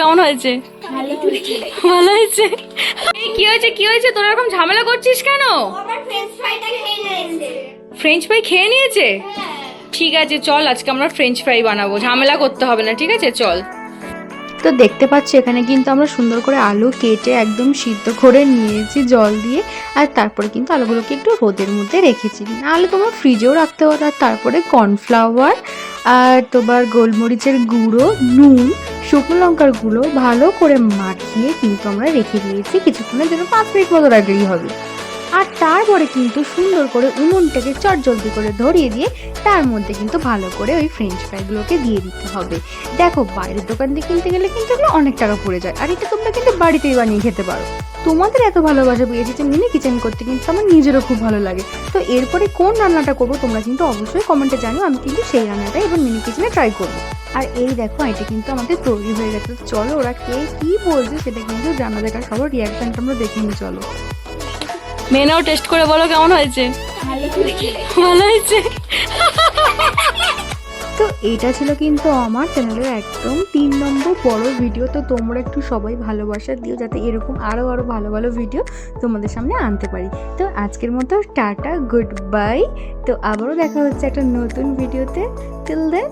কেমন হয়েছে? ভালো হয়েছে। এই কি হয়েছে কি হয়েছে? তোরা এরকম ঝামেলা করছিস কেন? ফ্রেঞ্চ ফ্রাইটা খেয়ে নিয়েছে। ফ্রেঞ্চ ফ্রাই খেয়ে নিয়েছে? ঠিক আছে চল আজকে আমরা ফ্রেঞ্চ ফ্রাই বানাবো। ঝামেলা করতে হবে না ঠিক আছে? চল। তো দেখতে পাচ্ছি এখানে কিন্তু আমরা সুন্দর করে আলু কেটে একদম সিদ্ধ করে নিয়েছি জল দিয়ে। আর তারপরে কিন্তু আলুগুলোকে একটু রোদের মধ্যে রেখেছি। আলু তোমার ফ্রিজেও রাখতে পারো আর তারপরে কর্নফ্লাওয়ার আর তোমার গোলমরিচের গুঁড়ো নুন শুকনো লঙ্কার গুঁড়ো ভালো করে মাখিয়ে কিন্তু আমরা রেখে দিয়েছি কিছুক্ষণের জন্য পাঁচ মিনিট মতো রাখলেই হবে। আর তারপরে কিন্তু সুন্দর করে উনুনটাকে চট জলদি করে ধরিয়ে দিয়ে তার মধ্যে কিন্তু ভালো করে ওই ফ্রেঞ্চ ফ্রাইগুলোকে দিয়ে দিতে হবে। দেখো, বাইরের দোকান থেকে কিনতে গেলে কিন্তু এগুলো অনেক টাকা পড়ে যায়। আর এটা তোমরা কিন্তু বাড়িতেই বানিয়ে খেতে পারো। তোমাদের এত ভালোবাসা পেয়েছি যে মিনি কিচেন করতে কিন্তু আমার নিজেরও খুব ভালো লাগে। তো এরপরে কোন রান্নাটা করব তোমরা কিন্তু অবশ্যই কমেন্টে জানো আমি কিন্তু সেই রান্নাটা এবার মিনি কিচেনে ট্রাই করব। আর এই দেখো এটা কিন্তু আমাদের তৈরি হয়ে গেছে। চলো ওরা কে কি বলছে সেটা কিন্তু জানা দেখার সবার রিয়াকশনটা আমরা দেখে নিই চলো। মেনাও টেস্ট করে বলো কেমন হয়েছে? ভালো হয়েছে। তো এটা ছিল কিন্তু আমার চ্যানেলের একদম তিন নম্বর বড় ভিডিও তো তোমরা একটু সবাই ভালোবাসা দিও যাতে এরকম আরও আরও ভালো ভালো ভিডিও তোমাদের সামনে আনতে পারি। তো আজকের মতো টাটা গুড বাই তো আবারও দেখা হচ্ছে একটা নতুন ভিডিওতে টিল দেন